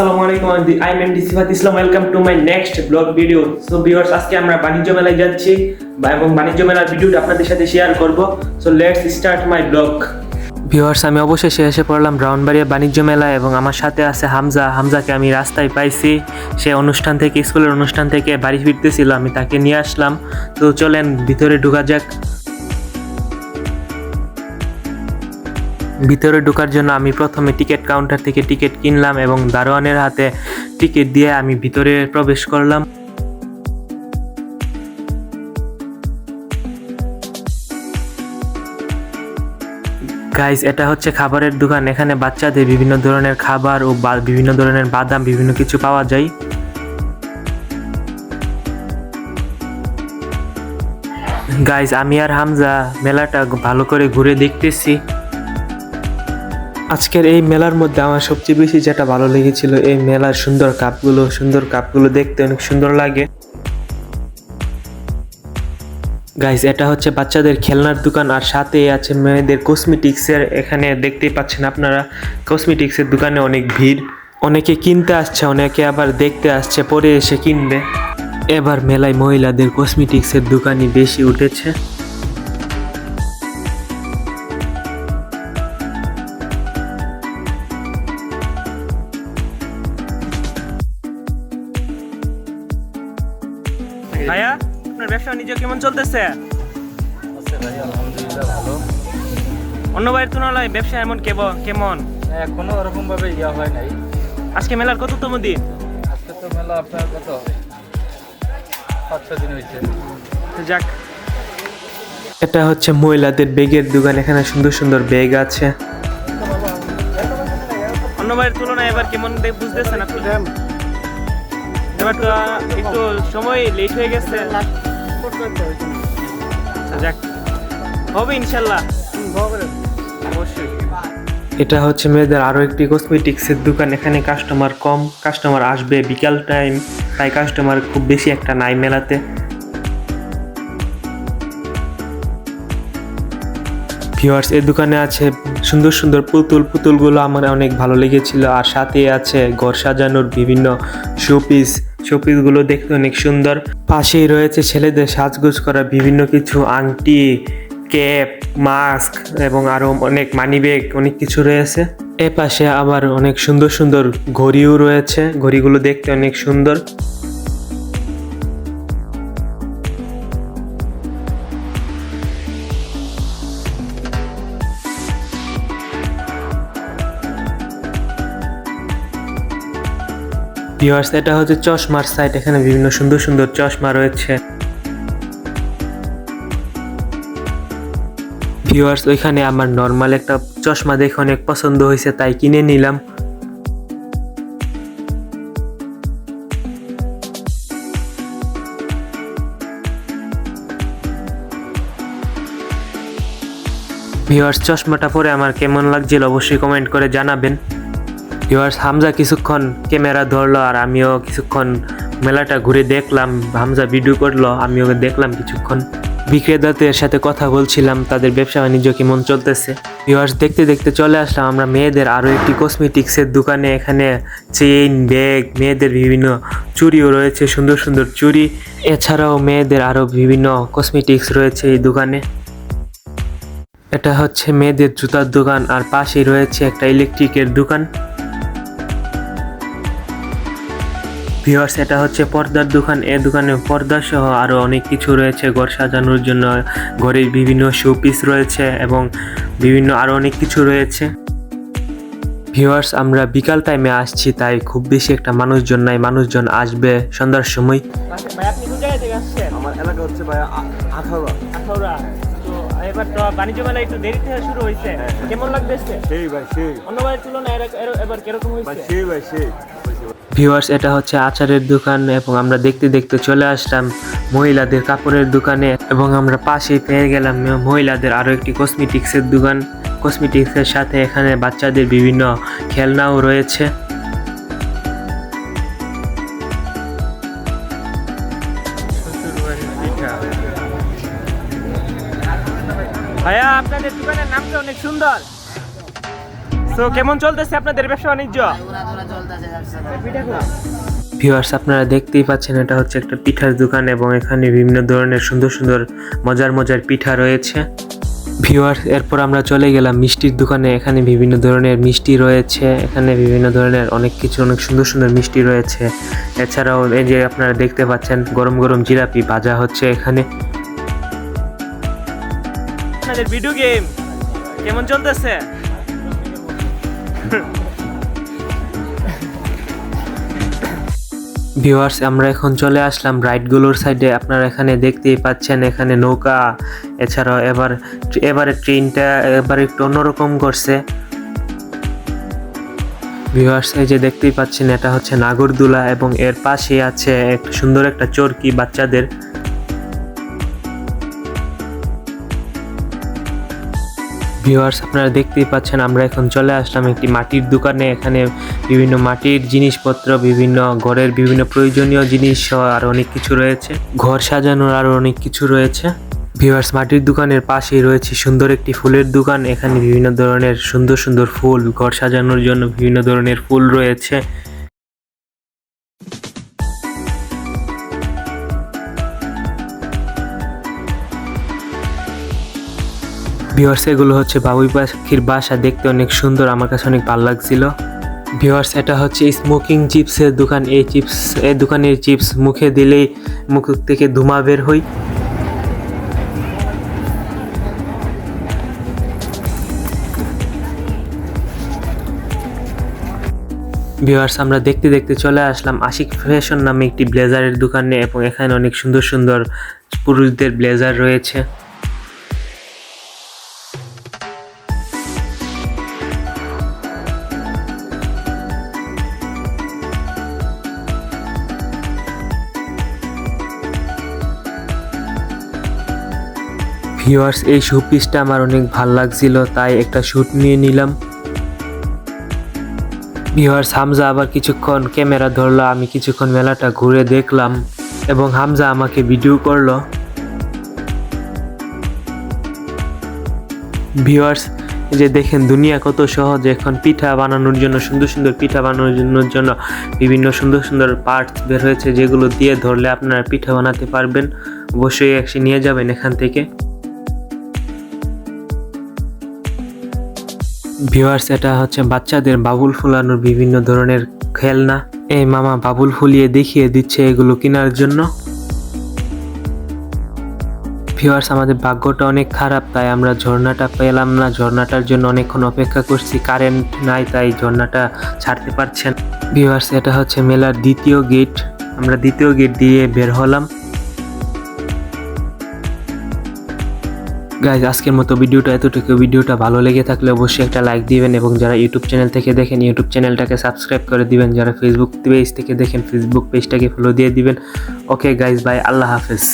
আসসালামু আলাইকুম I am MD Sifat Islam welcome to my next blog video so viewers আজকে আমরা বাণিজ্য মেলায় যাচ্ছি এবং বাণিজ্য মেলার ভিডিওটা আপনাদের সাথে শেয়ার করব। So let's start my blog viewers আমি পড়লাম ব্রাউনবাড়িয়া বাণিজ্য মেলা এবং আমার সাথে আছে হামজা। হামজাকে আমি রাস্তায় পাইছি। সে অনুষ্ঠান থেকে, স্কুলের অনুষ্ঠান থেকে বাড়ি ফিরতেছিল, আমি তাকে নিয়ে আসলাম। তো চলেন, ভিতরে ঢোকা যাক। ভিতরে ঢোকার জন্য আমি প্রথমে টিকিট কাউন্টার থেকে টিকিট কিনলাম এবং দারোয়ানের হাতে টিকিট দিয়ে আমি ভিতরে প্রবেশ করলাম। গাইজ এটা হচ্ছে খাবারের দোকান। এখানে বাচ্চাদের বিভিন্ন ধরনের খাবার ও বিভিন্ন ধরনের বাদাম, বিভিন্ন কিছু পাওয়া যায়। গাইজ আমি আর হামজা মেলাটা ভালো করে ঘুরে দেখতেছি। আজকের এই মেলার মধ্যে আমার সবচেয়ে বেশি যেটা ভালো লেগেছিল এই মেলার সুন্দর কাপগুলো সুন্দর কাপগুলো দেখতে অনেক সুন্দর লাগে। গাইজ এটা হচ্ছে বাচ্চাদের খেলনার দোকান আর সাথে আছে মেয়েদের কসমেটিক্সের এখানে দেখতেই পাচ্ছেন আপনারা কসমেটিক্সের দোকানে অনেক ভিড়। অনেকে কিনতে আসছে, অনেকে আবার দেখতে আসছে, পরে এসে কিনবে। এবার মেলায় মহিলাদের কসমেটিক্সের দোকানই বেশি উঠেছে। ভাইয়া আপনার ব্যবসা বাণিজ্য কেমন চলতেছে? আছে ভাই আলহামদুলিল্লাহ ভালো। অন্য বাইরের তুলনায় ব্যবসা এমন কেব- কেমন? এখনও ওরকম ভাবে ইয়া হয় নাই। আজকে মেলার কততম দিন? আজকে তো মেলা আপনার কত? পাঁচ ছ দিন হয়েছে যাক। এটা হচ্ছে মহিলাদের ব্যাগের দোকান এখানে সুন্দর সুন্দর ব্যাগ আছে। অন্য বাইরের তুলনায় এবার কেমন দেখ- বুঝতেছেন আপনি? এবার একটু সময় লেট হয়ে গেছে। যাক, হবে ইনশাল্লাহ। অবশ্যই। এটা হচ্ছে মেয়েদের আরও একটি কসমেটিক্সের দোকান, এখানে কাস্টমার কম কাস্টমার আসবে বিকাল টাইম তাই কাস্টমার খুব বেশি একটা নাই মেলাতে। ভিউয়ার্স এই দোকানে আছে সুন্দর সুন্দর পুতুল, পুতুলগুলো আমার অনেক ভালো লেগেছিল। আর সাথে আছে ঘর সাজানোর বিভিন্ন শোপিস শোপিসগুলো দেখতে অনেক সুন্দর। পাশেই রয়েছে ছেলেদের সাজগোজ করা বিভিন্ন কিছু, আংটি, ক্যাপ, মাস্ক এবং আরও অনেক মানি ব্যাগ, অনেক কিছু রয়েছে। এ পাশে আবার অনেক সুন্দর সুন্দর ঘড়িও রয়েছে। ঘড়িগুলো দেখতে অনেক সুন্দর। ভিউয়ার্স এটা হচ্ছে চশমার সাইট এখানে বিভিন্ন সুন্দর সুন্দর চশমা রয়েছে। ভিউয়ার্স ওইখানে আমার নর্মাল একটা চশমা দেখে অনেক পছন্দ হয়েছে, তাই কিনে নিলাম। ভিউয়ার্স চশমাটা পরে আমার কেমন লাগছিল অবশ্যই কমেন্ট করে জানাবেন। ভিউয়ার্স হামজা কিছুক্ষণ ক্যামেরা ধরলো আর আমিও কিছুক্ষণ মেলাটা ঘুরে দেখলাম। হামজা ভিডিও করল, আমিও দেখলাম কিছুক্ষণ। বিক্রেতাদের সাথে কথা বলছিলাম, তাদের ব্যবসা বাণিজ্য কেমন চলতেছে। ভিউয়ার্স দেখতে দেখতে চলে আসলাম, আমরা মেয়েদের আরও একটি কসমেটিক্সের দোকানে। এখানে চেইন ব্যাগ মেয়েদের বিভিন্ন চুড়িও রয়েছে, সুন্দর সুন্দর চুরি এছাড়াও মেয়েদের আরও বিভিন্ন কসমেটিক্স রয়েছে এই দোকানে। এটা হচ্ছে মেয়েদের জুতার দোকান, আর পাশেই রয়েছে একটা ইলেকট্রিকের দোকান। ভিউয়ার্স এটা হচ্ছে পর্দার দোকান। এ দোকানে পর্দা সহ আরও অনেক কিছু রয়েছে। ঘর সাজানোর জন্য ঘরের বিভিন্ন শোপিস রয়েছে এবং বিভিন্ন আরও অনেক কিছু রয়েছে। ভিওয়ার্স আমরা বিকাল টাইমে আসছি তাই খুব বেশি একটা মানুষজন নাই। মানুষজন আসবে সন্ধ্যার সময়। আমার এলাকা হচ্ছে ভাই আখাউড়া। এবার তো বাণিজ্য মেলা একটু দেরি থেকে শুরু হয়েছে। কেমন সেই ভাই সেই। অন্য তুলনায় এবার কীরকম ভাই সেই ভাই সেই। ভিউয়ার্স এটা হচ্ছে আচারের দোকান এবং আমরা দেখতে দেখতে চলে আসলাম মহিলাদের কাপড়ের দোকানে এবং আমরা পাশেই পেয়ে গেলাম মহিলাদের আরও একটি কসমেটিক্সের দোকান। কসমেটিক্সের সাথে এখানে বাচ্চাদের বিভিন্ন খেলনাও রয়েছে। ভাইয়া, আপনাদের দোকানের নামটা অনেক সুন্দর। তো কেমন চলতেছে আপনাদের ব্যবসা বাণিজ্য ভিউয়ার্স আপনারা দেখতেই পাচ্ছেন, এটা হচ্ছে একটা পিঠার দোকান এবং এখানে বিভিন্ন ধরনের সুন্দর সুন্দর মজার মজার পিঠা রয়েছে। ভিউয়ার্স এরপর আমরা চলে গেলাম মিষ্টির দোকানে। এখানে বিভিন্ন ধরনের মিষ্টি রয়েছে, এখানে বিভিন্ন ধরনের অনেক কিছু, অনেক সুন্দর সুন্দর মিষ্টি রয়েছে। এছাড়াও এই যে আপনারা দেখতে পাচ্ছেন, গরম গরম জিলাপি ভাজা হচ্ছে এখানে। ভিডিও গেম কেমন চলতেছে? ভিউয়ার্স আমরা এখন চলে আসলাম রাইডগুলোর সাইডে আপনারা এখানে দেখতেই পাচ্ছেন, এখানে নৌকা, এছাড়াও এবার, এবারে ট্রেনটা এবার একটু অন্যরকম করছে। ভিউয়ার্স এই যে দেখতেই পাচ্ছেন, এটা হচ্ছে নাগরদোলা এবং এর পাশে আছে একটা সুন্দর একটা চরকি বাচ্চাদের। ভিউয়ার্স আপনারা দেখতেই পাচ্ছেন, আমরা এখন চলে আসলাম একটি মাটির দোকানে। এখানে বিভিন্ন মাটির জিনিসপত্র, বিভিন্ন ঘরের বিভিন্ন প্রয়োজনীয় জিনিস আর অনেক কিছু রয়েছে। ঘর সাজানোর আরও অনেক কিছু রয়েছে। ভিউয়ার্স মাটির দোকানের পাশেই রয়েছে সুন্দর একটি ফুলের দোকান। এখানে বিভিন্ন ধরনের সুন্দর সুন্দর ফুল, ঘর সাজানোর জন্য বিভিন্ন ধরনের ফুল রয়েছে। ভিওয়ার্স এগুলো হচ্ছে বাবুই পাখির বাসা। দেখতে অনেক সুন্দর, আমার কাছে অনেক ভালো লাগছিল। ভিওয়ার্স এটা হচ্ছে স্মোকিং চিপসের দোকান। এই চিপস এই দোকানের চিপস মুখে দিলেই মুখ থেকে ধুমা বের হই ভিওয়ার্স আমরা দেখতে দেখতে চলে আসলাম। আশিক ফ্যাশন নামে একটি ব্লেজারের দোকানে এবং এখানে অনেক সুন্দর সুন্দর পুরুষদের ব্লেজার রয়েছে। ভিউয়ার্স এই শু পিসটা আমার অনেক ভালো লাগছিল, তাই একটা শ্যুট নিয়ে নিলাম। ভিউয়ার্স হামজা আবার কিছুক্ষণ ক্যামেরা ধরলো, আমি কিছুক্ষণ মেলাটা ঘুরে দেখলাম এবং হামজা আমাকে ভিডিও করল। ভিওয়ার্স যে দেখেন, দুনিয়া কত সহজ, এখন পিঠা বানানোর জন্য, সুন্দর সুন্দর পিঠা বানানোর জন্য বিভিন্ন সুন্দর সুন্দর পার্টস বের হয়েছে, যেগুলো দিয়ে ধরলে আপনারা পিঠা বানাতে পারবেন। অবশ্যই একসে নিয়ে যাবেন এখান থেকে। ভিউয়ার্স এটা হচ্ছে বাচ্চাদের বাবুল ফুলানোর বিভিন্ন ধরনের খেলনা। এই মামা বাবুল ফুলিয়ে দেখিয়ে দিচ্ছে এগুলো কেনার জন্য। ভিউয়ার্স আমাদের ভাগ্যটা অনেক খারাপ, তাই আমরা ঝর্ণাটা পেলাম না। ঝর্ণাটার জন্য অনেকক্ষণ অপেক্ষা করছি, কারেন্ট নাই, তাই ঝর্ণাটা ছাড়তে পারছেন ভিউয়ার্স এটা হচ্ছে মেলার দ্বিতীয় গেট আমরা দ্বিতীয় গেট দিয়ে বের হলাম। গাইজ আজকের মতো ভিডিওটা এতটুকু। ভিডিওটা ভালো লেগে থাকলে অবশ্যই একটা লাইক দিবেন এবং যারা ইউটিউব চ্যানেল থেকে দেখেন ইউটিউব চ্যানেলটাকে সাবস্ক্রাইব করে দিবেন। যারা ফেসবুক পেজ থেকে দেখেন ফেসবুক পেজটাকে ফলো দিয়ে দিবেন। ওকে গাইজ বাই আল্লাহ হাফেজ।